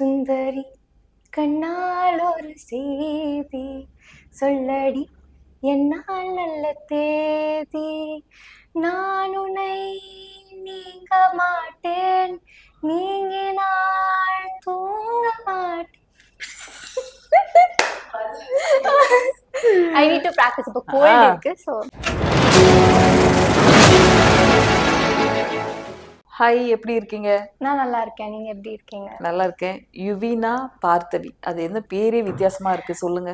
சுந்தரி கண்ணால் ஒரு செய்தி. சொல்லடி என்னால் நல்ல தேதி. நான் உன்னை நீங்க மாட்டேன். நீங்கினால் தூங்க மாட்டேன். ஐ நீட் டு ப்ராக்டிஸ் இப்போ கோல்டு. இருக்கு ஸோ ஹாய் எப்படி இருக்கீங்க? நான் நல்லா இருக்கேன். நீங்க எப்படி இருக்கீங்க? நல்லா இருக்கேன். யுவினா பார்த்தவி அது என்ன பேரே வித்தியாசமா இருக்கு சொல்லுங்க.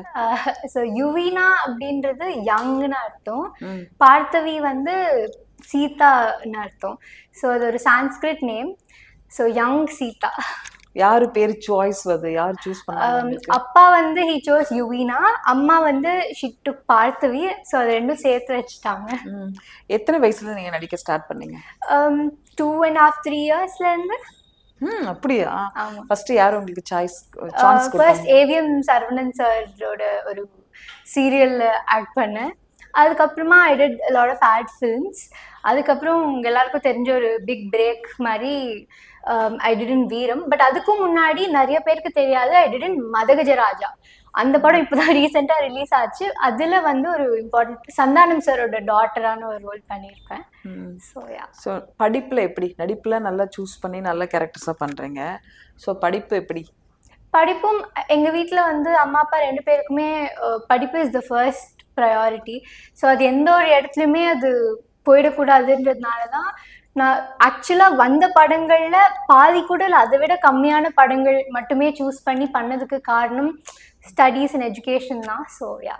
ஸோ யுவினா அப்படின்றது யங்னு அர்த்தம். பார்த்தவி வந்து சீதான்னு அர்த்தம். ஸோ அது ஒரு Sanskrit name so young Sita. யாரு பேர் சாய்ஸ் வருது? யார் சூஸ் பண்ணாங்க? அப்பா வந்து ஹி சோஸ் யுவினா அம்மா வந்து ஷிட்டு பார்த்தவி ஸோ அது ரெண்டும் சேர்த்து வச்சுட்டாங்க. எத்தனை வயசுல நீங்க நடிக்க ஸ்டார்ட் பண்ணீங்க? டூ அண்ட் ஹாஃப் த்ரீ இயர்ஸ்லேருந்து ம் அப்படியா? ஃபர்ஸ்ட் யார் உங்களுக்கு choice chance first AVM Saravanan சாரோட ஒரு சீரியல்ல ஆக்ட் பண்ணேன். அதுக்கப்புறமா I did lot of ad films அதுக்கப்புறம் உங்க எல்லாருக்கும் தெரிஞ்ச ஒரு பிக் பிரேக் மாதிரி ஐ டிடன் வீரம் பட் அதுக்கும் முன்னாடி நிறைய பேருக்கு தெரியாது ஐ டிடன் மதகஜராஜா. அந்த படம் இப்போதான் ரீசெண்டாக ரிலீஸ் ஆச்சு. அதில் வந்து ஒரு இம்பார்ட்டன்ட் சந்தானம் சாரோட டாட்டரான ஒரு ரோல் பண்ணியிருப்பேன் ஸோ ஸோ படிப்புல எப்படி? நடிப்புல நல்லா சூஸ் பண்ணி நல்ல கேரக்டர்ஸா பண்றீங்க. ஸோ படிப்பு எப்படி? படிப்பும் எங்கள் வீட்டில் வந்து அம்மா அப்பா ரெண்டு பேருக்குமே படிப்பு is the first priority so அது எந்த ஒரு இடத்துலையுமே அது போயிடக்கூடாதுன்றதுனால தான் நான் ஆக்சுவலாக வந்த படங்களில் பாதி கூட இல்லை அதை விட கம்மியான படங்கள் மட்டுமே சூஸ் பண்ணி பண்ணதுக்கு காரணம் ஸ்டடீஸ் அண்ட் எஜுகேஷன் தான். ஸோ யா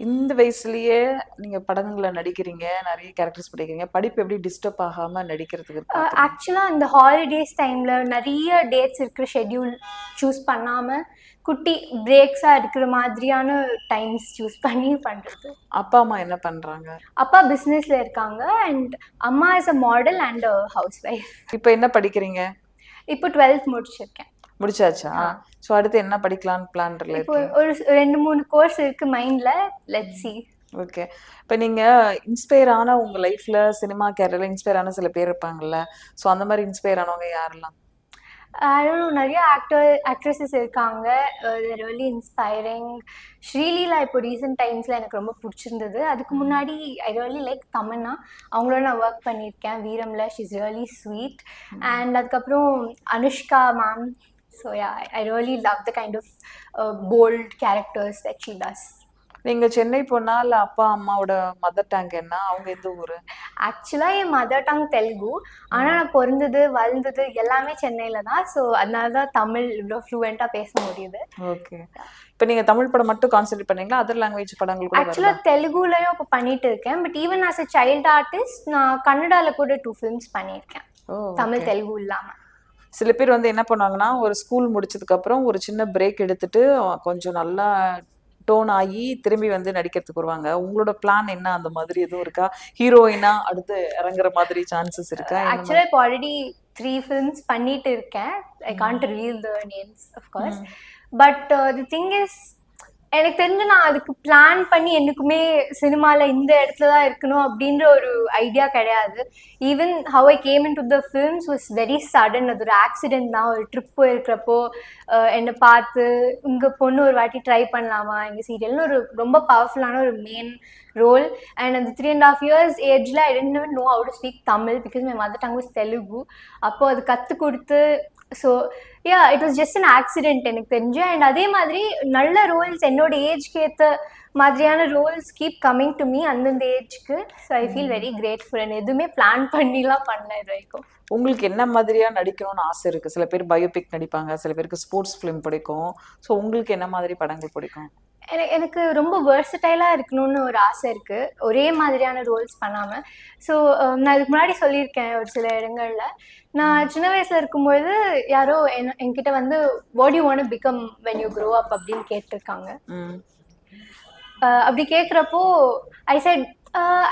இந்த வயசுலயே நீங்க படங்களை நடிக்கிறீங்க நிறைய கேரக்டர்ஸ் படிக்கிறீங்க படிப்பு எப்படி டிஸ்டர்ப் ஆகாம நடிக்கிறதுக்கு? ஆக்சுவலாக இந்த ஹாலிடேஸ் டைமில் நிறைய டேட்ஸ் இருக்கிற ஷெட்யூல் சூஸ் பண்ணாமல் குட்டி பிரேக்ஸாக இருக்கிற மாதிரியான டைம்ஸ் சூஸ் பண்ணி பண்ணுறது அப்பா அம்மா என்ன பண்றாங்க? அப்பா பிஸ்னஸில் இருக்காங்க அண்ட் அம்மா is a model and housewife இப்போ என்ன படிக்கிறீங்க? இப்போ டுவெல்த் முடிச்சிருக்கேன். முடிச்சாச்சா? ஸோ அடுத்து என்ன படிக்கலாம்னு இருக்கீங்க? ஒரு ரெண்டு மூணு கோர்ஸ் இருக்கு மைண்டில் லெட் சி ஓகே இப்போ நீங்க இன்ஸ்பயர் ஆன உங்க லைஃப்ல சினிமா கேரியர்ல இன்ஸ்பயர் ஆன சில பேர் இருப்பாங்கல்ல. ஸோ அந்த மாதிரி இன்ஸ்பயர் ஆனவங்க யாரெல்லாம்? அதுவும் நிறைய ஆக்டர் ஆக்ட்ரஸஸ் இருக்காங்க. ரியலி இன்ஸ்பைரிங் ஸ்ரீலீலா இப்போ ரீசெண்ட் டைம்ஸில் எனக்கு ரொம்ப பிடிச்சிருந்தது. அதுக்கு முன்னாடி ஐ ரியலி லைக் தமன்னா. அவங்களோட நான் ஒர்க் பண்ணியிருக்கேன். வீரம்ல. ஷீஸ் ரியலி ஸ்வீட் அண்ட் அதுக்கப்புறம் Anushka ma'am so yeah I really love the kind of bold characters that she does நீங்க சென்னை போனா இல்ல அப்பா அம்மாவோட மதர் டேங்க் என்ன? அவங்க எந்த ஊரு? ஆக்சுவலாக என் மதர் டங் தெலுங்கு. ஆனால் நான் பிறந்தது வளர்ந்தது எல்லாமே சென்னையில் தான். ஸோ அதனால தான் தமிழ் இவ்வளோ ஃப்ளூவெண்ட்டாக பேச முடியுது. ஓகே இப்போ நீங்க தமிழ் படம் மட்டும் கான்சென்ட்ரேட் பண்ணீங்களா? அதர் லாங்குவேஜ் படங்கள்? ஆக்சுவலாக தெலுங்குலையும் இப்போ பண்ணிட்டு இருக்கேன். But even as a child artist நான் கன்னடாவில் கூட டூ ஃபிலிம்ஸ் பண்ணியிருக்கேன். ஓ தமிழ் தெலுங்கு இல்லாமல் சில பேர் வந்து என்ன பண்ணுவாங்கன்னா ஒரு ஸ்கூல் முடிச்சதுக்கு அப்புறம் ஒரு சின்ன பிரேக் எடுத்துட்டு கொஞ்சம் நல்லா டோன் ஆகி திரும்பி வந்து நடிக்கிறதுக்கு வருவாங்க. உங்களோட பிளான் என்ன? அந்த மாதிரி எதுவும் இருக்கா? ஹீரோயினா அடுத்து இறங்குற மாதிரி சான்சஸ் இருக்கா? ஆக்சுவலாக இப்போ ஆல்ரெடி த்ரீ ஃபிலிம்ஸ் பண்ணிட்டு இருக்கேன். I can't reveal the names of course but the thing is எனக்கு தெரிஞ்சு நான் அதுக்கு பிளான் பண்ணி எனக்குமே சினிமாவில் இந்த இடத்துல தான் இருக்கணும் அப்படின்ற ஒரு ஐடியா கிடையாது. Even how I came in to the films was very sudden அது ஒரு ஆக்சிடென்ட் தான். ஒரு ட்ரிப் போயிருக்கிறப்போ என்னை பார்த்து உங்கள் பொண்ணு ஒரு வாட்டி ட்ரை பண்ணலாமா? எங்கள் சீரியல்னு ஒரு ரொம்ப பவர்ஃபுல்லான ஒரு மெயின் ரோல் அண்ட் அந்த த்ரீ அண்ட் ஆஃப் இயர்ஸ் ஏஜில் I didn't know how to speak Tamil because my mother tongue was Telugu அப்போது அது கற்றுக் கொடுத்து so yeah it was just an accident எனக்கு தெரிஞ்சு. அண்ட் அதே மாதிரி நல்ல ரோல்ஸ் என்னோட ஏஜ்க்கு ஏற்ற மாதிரியான roles keep coming to me அந்தந்த ஏஜ்க்கு so I feel very grateful and எதுவுமே பிளான் பண்ணிலாம் பண்ணல இது வரைக்கும். உங்களுக்கு என்ன மாதிரியா நடிக்கணும்னு ஆசை இருக்கு? சில பேர் பயோபிக் நடிப்பாங்க சில பேருக்கு ஸ்போர்ட்ஸ் ஃபிலிம் பிடிக்கும். ஸோ உங்களுக்கு என்ன மாதிரி படங்கள் பிடிக்கும்? எனக்கு எனக்கு ரொம்ப வேர்சடைலாக இருக்கணும்னு ஒரு ஆசை இருக்குது ஒரே மாதிரியான ரோல்ஸ் பண்ணாமல் ஸோ நான் இதுக்கு முன்னாடி சொல்லியிருக்கேன் ஒரு சில இடங்களில். நான் சின்ன வயசில் இருக்கும்பொழுது யாரோ என் என்கிட்ட வந்து what you want become when you grow up அப்படின்னு கேட்டிருக்காங்க. அப்படி கேட்குறப்போ I said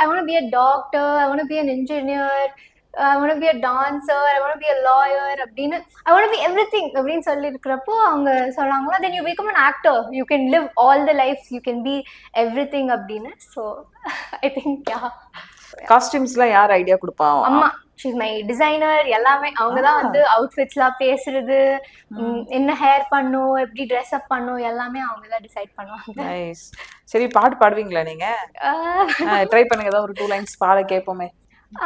I want be a doctor I want be an engineer I want be a dancer I want be a lawyer அப்படின்னு I want be everything அப்படின்னு சொல்லியிருக்கிறப்போ அவங்க சொன்னாங்களா then you become an actor you can live all the life you can be everything அப்படின்னு. So I think yeah காஸ்டியூம்ஸ்லாம் யார் idea கொடுப்பா? அம்மா she's my designer எல்லாமே அவங்க தான் வந்து அவுட்ஃபிட்ஸ்லாம் பேசுறது என்ன ஹேர் பண்ணும் எப்படி ட்ரெஸ் அப் பண்ணும் எல்லாமே அவங்க தான் டிசைட் பண்ணுவாங்க சரி பாட்டு பாடுவீங்களா நீங்க? ட்ரை பண்ணுங்க ஏதாவது ஒரு டூ லைன்ஸ் பாட கேட்போமே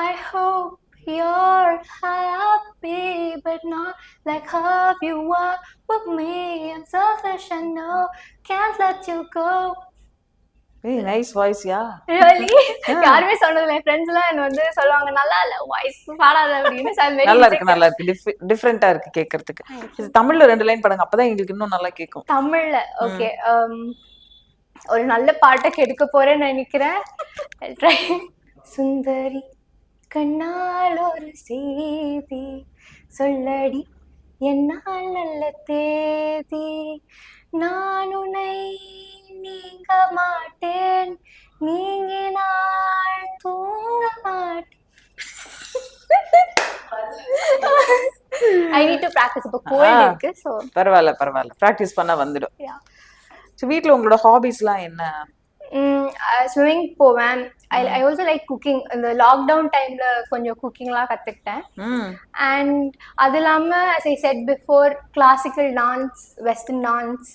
I hope you're happy, but not like how you are. With me. I'm selfish, I know, can't let you go. ஏய் நைஸ் வாய்ஸ் யா? Really? யாருமே சொன்னதில்ல. என் ஃப்ரெண்ட்ஸ் எல்லாம் என்ன வந்து சொல்லுவாங்க நல்லா இல்ல வாய்ஸ் பாடாத அப்படின்னு நல்லா இருக்கு. நல்லா இருக்கு. டிஃப்ரெண்டா இருக்கு கேட்கறதுக்கு இது தமிழ்ல ரெண்டு லைன் பாடுங்க அப்பதான் எங்களுக்கு இன்னும் நல்லா கேட்கும் தமிழ்ல ஓகே ஒரு நல்ல பாட்டை கெடுக்க போறேன்னு நினைக்கிறேன். சுந்தரி கண்ணால் ஒரு செய்தி சொல்லடி என்னால் நல்ல தேதி நான் உன்னை நீங்க மாட்டேன் நீங்கினால் தூங்க மாட்டேன் ஐ நீட் டு ப்ராக்டிஸ் இப்போ கோல்டு. இருக்கு ஸோ பரவாயில்ல பரவாயில்ல. ப்ராக்டிஸ் பண்ணா வந்துடும். சரி வீட்ல உங்களோட ஹாபிஸ்லாம் என்ன? ஸ்விம்மிங் போவேன். I I also like cooking இந்த லாக்டவுன் டைம்ல கொஞ்சம் குக்கிங்லாம் கற்றுக்கிட்டேன் ம் அண்ட் அது இல்லாமல் as I said before classical dance western dance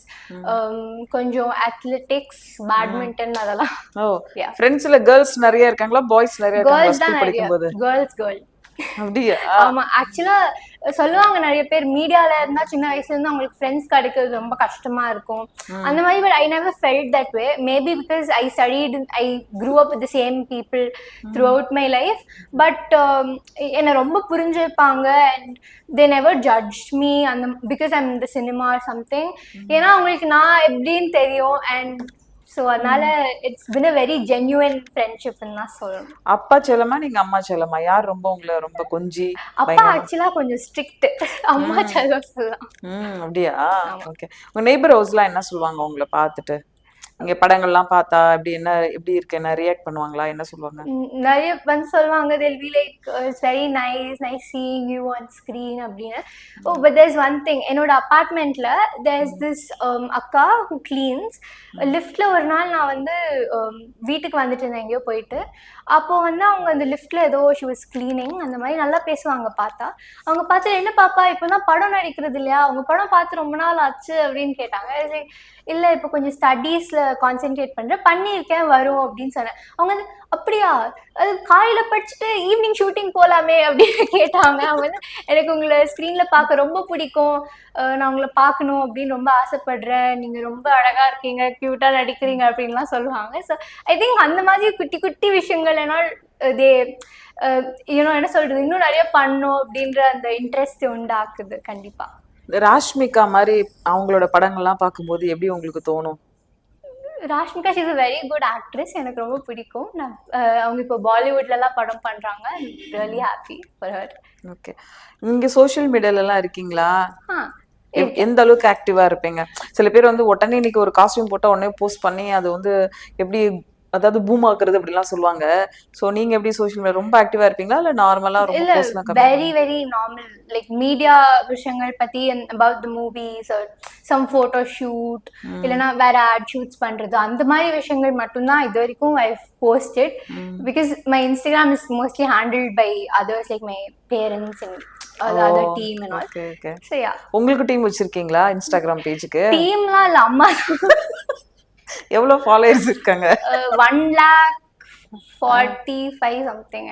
கொஞ்சம் அத்லெட்டிக்ஸ் பேட்மிண்டன் அதெல்லாம். ஓ. ஃப்ரெண்ட்ஸ்ல கேர்ள்ஸ் நிறைய இருக்காங்களா? பாய்ஸ் நிறைய கேர்ள்ஸ் தான் கேர்ள்ஸ் கேர்ள் அப்படியா? ஆமா ஆக்சுவலா சொல்லுவாங்க நிறைய பேர் மீடியால இருந்தா சின்ன வயசுல இருந்து அவங்களுக்கு ஃப்ரெண்ட்ஸ் கிடைக்கிறது ரொம்ப கஷ்டமா இருக்கும். அந்த மாதிரி but I never felt that way maybe because I studied I grew up with same people throughout my life but என்னை ரொம்ப புரிஞ்சுப்பாங்க and they never judge me அந்த பிகாஸ் ஐம் இந்த சினிமா சம்திங் ஏன்னா அவங்களுக்கு நான் எப்படின்னு தெரியும் அண்ட் ஸோ அதனால it's been a very genuine ஃப்ரெண்ட்ஷிப்னு தான் சொல்லணும். அப்பா செல்லமா நீங்க அம்மா செல்லமா? யார் ரொம்ப உங்களை ரொம்ப கொஞ்சி அப்பா ஆக்சுவலா கொஞ்சம் ஸ்ட்ரிக்ட் அம்மா செல்லம் சொல்லலாம். ம் அப்படியா? ஓகே உங்க நெய்பர் ஹவுஸ்லாம் என்ன சொல்லுவாங்க உங்களை பார்த்துட்டு? இங்க படங்கள்லாம் பார்த்தா எப்படி என்ன எப்படி இருக்கு? என்ன ரியாக்ட் பண்ணுவாங்களா? என்ன சொல்லுவாங்க? நிறைய வந்து சொல்லுவாங்க they'll be like it's very nice nice seeing you on screen அப்படின்னு. Oh but there's one thing என்னோட அப்பார்ட்மெண்ட்ல தேர்ஸ் திஸ் அக்கா ஹூ க்ளீன்ஸ் லிஃப்ட்ல ஒரு நாள் நான் வந்து um, வீட்டுக்கு வந்துட்டு இருந்தேன் எங்கேயோ போயிட்டு. அப்போ வந்து அவங்க அந்த லிஃப்ட்ல ஏதோ ஷி வாஸ் க்ளீனிங் அந்த மாதிரி நல்லா பேசுவாங்க பார்த்தா. அவங்க பார்த்து என்ன பாப்பா இப்போதான் படம் நடிக்கிறது இல்லையா? அவங்க படம் பார்த்து ரொம்ப நாள் ஆச்சு அப்படின்னு கேட்டாங்க. I இல்ல இப்போ கொஞ்சம் ஸ்டடீஸ்ல கான்சென்ட்ரேட் பண்றேன். பண்ணியிருக்கேன் வரும் அப்படின்னு சொன்னேன். அவங்க வந்து அப்படியா? அது காலையில படிச்சுட்டு ஈவினிங் ஷூட்டிங் போலாமே அப்படின்னு கேட்டாங்க. அவங்க வந்து எனக்கு உங்களை ஸ்க்ரீனில் பார்க்க ரொம்ப பிடிக்கும். நான் உங்களை பார்க்கணும் அப்படின்னு ரொம்ப ஆசைப்படுறேன். நீங்க ரொம்ப அழகா இருக்கீங்க கியூட்டா நடிக்கிறீங்க அப்படின்லாம் சொல்லுவாங்க. ஸோ ஐ திங்க் அந்த மாதிரி குட்டி குட்டி விஷயங்கள் என்னால் தே யூனோ என்ன சொல்றது இன்னும் நிறைய பண்ணும் அப்படின்ற அந்த இன்ட்ரெஸ்ட் உண்டாக்குது கண்டிப்பா. ராஷ்மிகா மாதிரி அவங்களோட படங்கள்லாம் பார்க்கும்போது எப்படி உங்களுக்கு தோணும்? Rashmika is a very good actress எனக்கு ரொம்ப பிடிக்கும். நான் அவங்க இப்போ பாலிவுட்லலாம் படம் பண்றாங்க. Really happy for her okay நீங்க சோஷியல் மீடியால எல்லாம் இருக்கீங்களா எந்த அளவுக்கு ஆக்டிவா இருப்பீங்க? சில பேர் வந்து உடனே இன்னைக்கு ஒரு காஸ்டியூம் போட்டா உடனே போஸ்ட் பண்ணி அது வந்து எப்படி அதாவது பூம் ஆக்குறது அப்படிலாம் சொல்லுவாங்க. சோ நீங்க எப்படி சோஷியல் மீடியா ரொம்ப ஆக்டிவா இருப்பீங்களா? இல்ல நார்மலா ரொம்ப very very normal like media விஷயங்கள் பத்தி about the movies some photo shoot இல்லைன்னா வேற ஆட் ஷூட்ஸ் பண்றது. அந்த மாதிரி விஷயங்கள் மட்டும்தான் இது வரைக்கும் I posted because my. Instagram is mostly handle by others like my parents and உங்களுக்கு டீம் வச்சிருக்கீங்களா இன்ஸ்டாகிராம் பேஜுக்கு டீம்லாம் இல்ல அம்மா எவ்வளவு ஃபாலோயர்ஸ் இருக்காங்க? One lakh forty five something.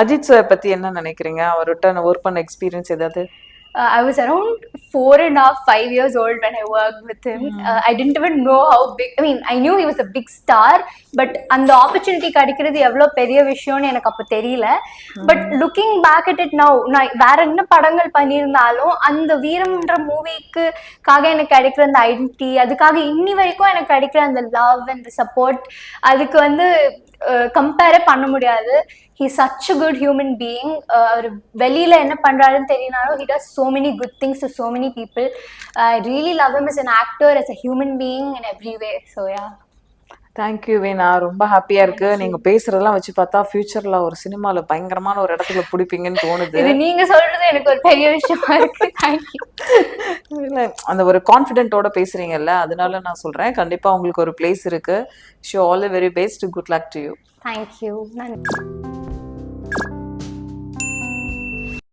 Ajith sir பத்தி என்ன நினைக்கிறீங்க? அவர்கிட்ட ஒர்க் பண்ண எக்ஸ்பீரியன்ஸ் ஏதாவது? Uh, I was around four and a half, five years old when I worked with him. Uh, I didn't even know how big. I mean, I knew he was a big star, but அந்த opportunity கிடைக்கிறது எவ்வளோ பெரிய விஷயம்னு எனக்கு அப்போ தெரியல but looking back at it now நான் வேற என்ன படங்கள் பண்ணியிருந்தாலும் அந்த வீரம்ன்ற மூவிக்குக்காக எனக்கு கிடைக்கிற அந்த ஐடென்டிட்டி அதுக்காக இன்னி வரைக்கும் எனக்கு கிடைக்கிற அந்த லவ் அண்ட் சப்போர்ட் அதுக்கு வந்து கம்பேரே பண்ண முடியாது. He such a good human being அவர் வெளியில என்ன பண்றாருன்னு தெரியனாலும் he does so many good things to so many people I really love him as an actor as a human being in every way. So yeah. Thank you வேணா ரொம்ப ஹாப்பியா இருக்கு. நீங்க பேசுறதெல்லாம் வச்சு பார்த்தா ஃபியூச்சர்ல ஒரு சினிமால பயங்கரமான ஒரு இடத்துல பிடிப்பீங்கன்னு தோணுது. இது நீங்க சொல்றது எனக்கு ஒரு பெரிய விஷயமா இருக்கு. தேங்க்யூ இல்ல அந்த ஒரு கான்ஃபிடென்ட்டோட பேசுறீங்கல்ல அதனால நான் சொல்றேன். கண்டிப்பா உங்களுக்கு ஒரு பிளேஸ் இருக்கு. So all the very best good luck to you thank you நன்றி